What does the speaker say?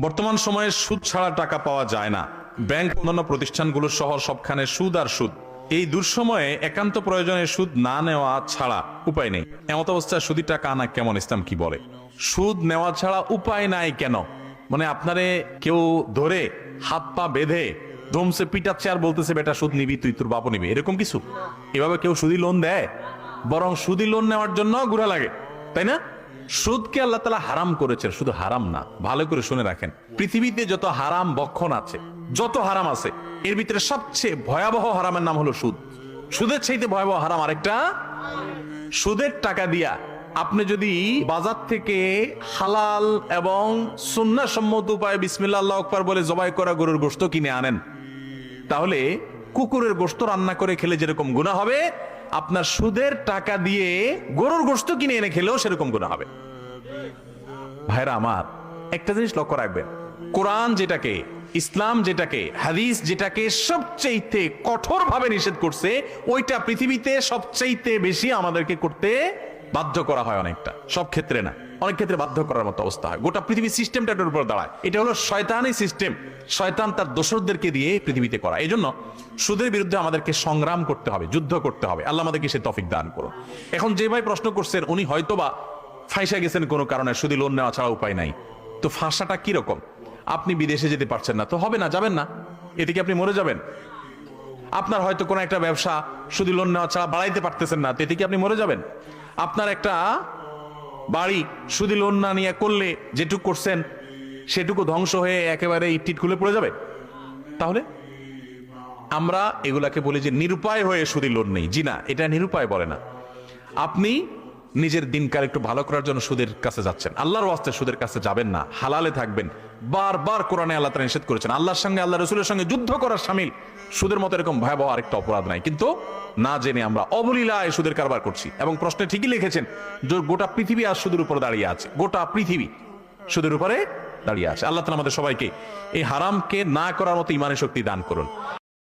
বর্তমান সময়ে সুদ ছাড়া টাকা পাওয়া যায় না। ব্যাংক অন্যান্য প্রতিষ্ঠানগুলো সহ সবখানে সুদ আর সুদ। এই দুঃসময়ে একান্ত প্রয়োজনে সুদ না নেওয়া ছাড়া উপায় নেই। এমত অবস্থায় সুদি টাকা আনা কেমন, ইসলাম কি বলে? সুদ নেওয়া ছাড়া উপায় নাই কেন? মানে আপনারে কেউ ধরে হাত পা বেঁধে ধমসে পিটাচ্ছে আর বলতেছে, বেটা, সুদ নিবি, তুই তোর বাপও নিবি। এরকম কিছু? এভাবে কেউ সুদি লোন দেয়? বরং সুদি লোন নেওয়ার জন্য ঘুরা লাগে, তাই না? সুদকে আল্লাহ তালা হারাম করেছেন, শুধু হারাম না, ভালো করে শুনে রাখেন। পৃথিবীতে যত হারাম বক্ষণ আছে, যত হারাম আছে, এর ভিতরে সবচেয়ে ভয়াবহ হারামের নাম হলো সুদ। সুদের চাইতে ভয়াবহ হারাম আরেকটা? সুদের টাকা দিয়া আপনি যদি বাজার থেকে হালাল এবং সম্মত উপায়ে বিসমিল্লা আল্লাহ বলে জবাই করা গরুর গোশত কিনে আনেন, তাহলে কুকুরের গোশত রান্না করে খেলে যেরকম গুণা হবে আপনার সুদের টাকা দিয়ে গরুর গোস্ত কিনে এনে খেলেও সেরকম গুণা হবে। ভাইরা আমার, একটা জিনিস লক্ষ্য রাখবেন। কোরআন যেটাকে, ইসলাম যেটাকে, হাদিস যেটাকে সবচেয়েতে কঠোরভাবে নিষেধ করছে, ওইটা পৃথিবীতে সবচেয়েতে বেশি আমাদেরকে করতে বাধ্য করা হয় অনেকটা। সব ক্ষেত্রে না। অনেক ক্ষেত্রে বাধ্য করার মতো অবস্থা হয়। গোটা পৃথিবীর সিস্টেমটা এটার উপর দাঁড়ায়। এটা হলো শয়তানি সিস্টেম শয়তান তার দোসরদেরকে দিয়ে পৃথিবীতে করা এই জন্য সুদের বিরুদ্ধে আমাদেরকে সংগ্রাম করতে হবে, যুদ্ধ করতে হবে। আল্লাহ আমাদেরকে সে তফিক দান করো এখন যে ভাই প্রশ্ন করছেন, উনি হয়তোবা ফাইসা গেছেন কোনো কারণে শুধু লোন নেওয়া ছাড়া উপায় নাই। তো ফাঁসাটা কীরকম আপনি বিদেশে যেতে পারছেন না। তো হবে না, যাবেন না। এতে কি আপনি মরে যাবেন? আপনার হয়তো কোনো একটা ব্যবসা শুধু লোন নেওয়া ছাড়া বাড়াইতে পারতেছেন না তেতে কি আপনি মরে যাবেন? আপনার একটা বাড়ি শুধু লোন না নিয়ে করলে যেটুকু করছেন, সেটুকু ধ্বংস হয়ে একেবারে ইটিট খুলে পড়ে যাবে? তাহলে? আমরা এগুলাকে বলি যে নিরুপায় হয়ে শুধু লোন নেই। জি না, এটা নিরুপায় বলে না। আপনি নিজের দিনকাল একটু ভালো করার জন্য সুদের কাছে যাচ্ছেন। আল্লাহর ওয়াস্তে সুদের কাছে যাবেন না, হালালে থাকবেন। বারবার কোরআনে আল্লাহ তাআলা নিষেধ করেছেন, আল্লাহর সঙ্গে আল্লাহ রসুলের সঙ্গে যুদ্ধ করার সামিল। সুদের মতো এরকম ভয়াবহ আরেকটা অপরাধ নাই। কিন্তু না জেনে আমরা অবলীলায় সুদের কারবার করছি। এবং প্রশ্নে ঠিকই লিখেছেন যে গোটা পৃথিবী আর সুদের উপর দাঁড়িয়ে আছে। গোটা পৃথিবী সুদের উপরে দাঁড়িয়ে আছে। আল্লাহ তাআলা আমাদের সবাইকে এই হারামকে না করার মতো ইমানের শক্তি দান করুন।